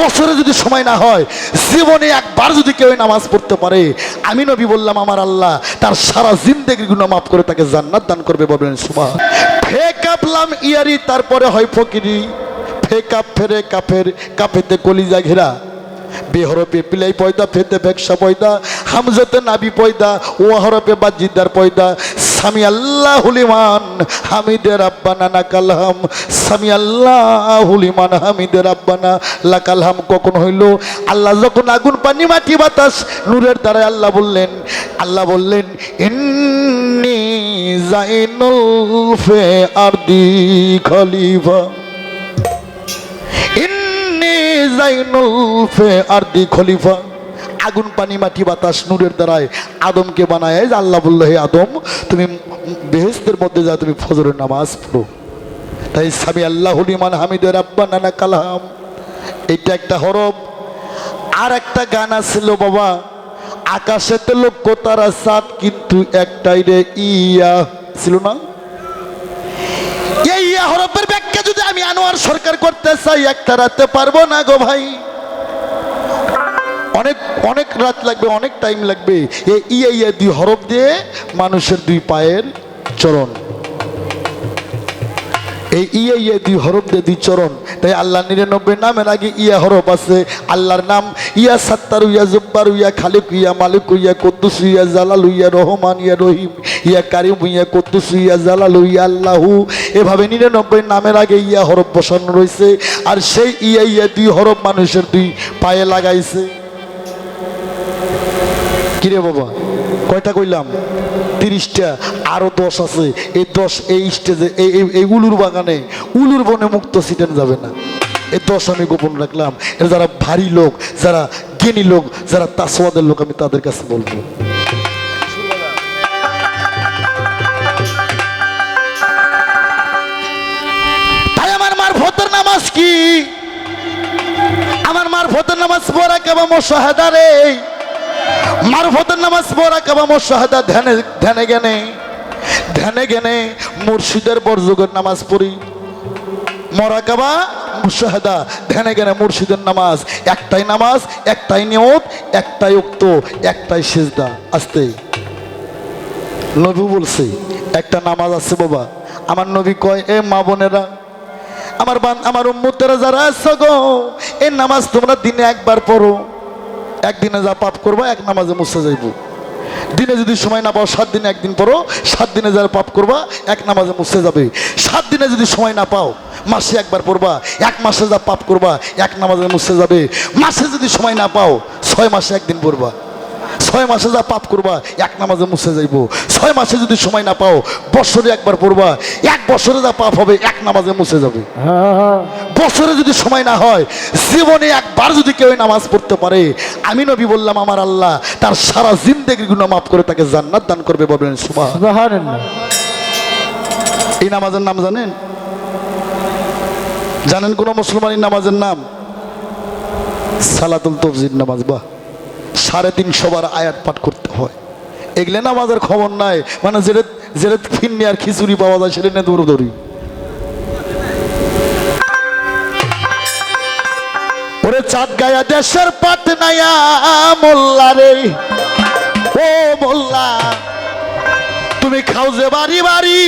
বছরে যদি সময় না হয়, জীবনে একবার যদি কেউ নামাজ পড়তে পারে, আমি নবী বললাম, আমার আল্লাহ তার সারা জিন্দেগি গুণ মাফ করে তাকে জান্নাত দান করবে। বলবেন সুমা ফে কাপলাম ইয়ারি, তারপরে হয় ফকিরি। ফে কাপ ফেরে কাফের, কাফেতে কলিজা ঘেরা। বেহরপে পিলাই পয়দা, ফেতে ভেকসা পয়দা হামজতে নাবি পয়দা ও হরপে বাজিদার পয়দা, সামি আল্লাহ হুলিমান হামিদের আব্বানা না কালহাম সামি আল্লাহ হুলিমান হামিদের আব্বানা লা কালহাম কখন হইল? আল্লাহ যখন আগুন, পানি, মাটি, বাতাস, নূরের দ্বারা আল্লাহ বললেন আল্লাহ বললেন, ইন্নি জাইনুল ফে আরদি খলিফা। ইন্নি জাইনুল ফে আরদি খলিফা। আগুন, পানি, মাটি, বাতাস, নূরের দ্বারায় আদমকে বানায়। যে আল্লাহ বলল, হে আদম, তুমি বেহেস্তের মধ্যে যা তুমি ফজরের নামাজ পড়ো। তাই সামি আল্লাহ হুলিমান হামিদের আব্বা নানা কালাম। এইটা একটা হরফ আর একটা গান আছিল, বাবা আকাশেতে লক্ষ্য তারা সাত, কিন্তু একটাই রে ইয়া। ছিল না? এই হরফের ব্যাখ্যা যদি আমি আনোয়ার সরকার করতে চাই, একটা রাতে পারব না গো ভাই। অনেক অনেক রাত লাগবে, অনেক টাইম লাগবে। এই ইয়া ইয়া দুই হরফ দিয়ে মানুষের দুই পায়ের চরণ। এই ইয়া ইয়া দুই হরফ দিয়ে দুই চরণ। তাই আল্লাহ নিরানব্বই নামের আগে ইয়া হরফ আছে। আল্লাহর নাম, ইয়া সাত্তার, ইয়া জব্বার, ইয়া খালিক, ইয়া মালিক, ইয়া কুদ্দুস, ইয়া জালাল, ইয়া রহমান, ইয়া রহিম, ইয়া কারিম, ইয়া কুদ্দুস, ইয়া জালাল, ইয়া আল্লাহু। এভাবে নিরানব্বই নামের আগে ইয়া হরফ বসানো রয়েছে। আর সেই ইয়া ইয়া দুই হরফ মানুষের দুই পায়ে লাগাইছে। কিরে বাবা? কয়টা কইলাম? তিরিশটা, আরও দশ আছে। এই দশ, এই স্টেজে, এই উলুর বাগানে, উলুর বনে মুক্ত সিটেন যাবে না। এই দশ আমি গোপন রাখলাম। যারা ভারী লোক, যারা জ্ঞানী লোক, যারা তাসওয়াদের লোক, আমি তাদের কাছে বলব। তাই আমার মার ভোটের নামাজ কি? আমার মার ভোটের নামাজ পড়া কেমন মশাহাদা রে? মারফতের নামাজ পড়া কাবা মোশাহাদা ধ্যানে ধ্যানে জ্ঞানে ধ্যানে জ্ঞানে মুর্শিদের বরযুগের নামাজ পড়ি। মরা কাবা, মুশাহাদা, ধ্যানে জ্ঞানে মুর্শিদের নামাজ। একটাই নামাজ, একটাই নিয়ত, একটাই উক্ত, একটাই সেজদা। আসতে। নবী বলছে, একটা নামাজ আছে বাবা। আমার নবী কয়, এ মা বোনেরা, আমার বান, আমার উম্মতেরা যারা আছো গো এই নামাজ তোমরা দিনে একবার পড়ো। একদিনে যা পাপ করবা, এক নামাজে মুছে যাইব। দিনে যদি সময় না পাও, সাত দিনে একদিন পড়ো, সাত দিনে যা পাপ করবা, এক নামাজে মুছে যাবে। সাত দিনে যদি সময় না পাও, মাসে একবার পড়বা, এক মাসে যা পাপ করবা, এক নামাজে মুছে যাবে। মাসে যদি সময় না পাও, ছয় মাসে একদিন পড়বা। ছয় মাসে যা পাপ করবা এক নামাজে মুছে যাইব। ছয় মাসে যদি সময় না পাও বছরে একবার পড়বা। এক বছরে যা পাপ হবে এক নামাজে মুছে যাবে। বছরে যদি সময় না হয় জীবনে একবার যদি কেউ নামাজ পড়তে পারে আমি নবী বললাম আমার আল্লাহ তার সারা জিন্দেগির গুণ মাফ করে তাকে জান্নাত দান করবে বলবেন সুবহানাল্লাহ। এই নামাজের নাম জানেন? জানেন কোন মুসলমান এই নামাজের নাম? সালাতুল তফজির নামাজ বাহ। সাড়ে তিনশো বার আয়াত পাঠ করতে হয়। এগুলো নামাজের খবর নাই মানে যেটা ফিন্নি আর খিচুড়ি পাওয়া যায়, সেটা নিয়ে দৌড়দৌড়ি চাঁদ গায়া দেশের পাট নাইয়া মোল্লা রে। ও মোল্লা, তুমি খাও যে বাড়ি বাড়ি।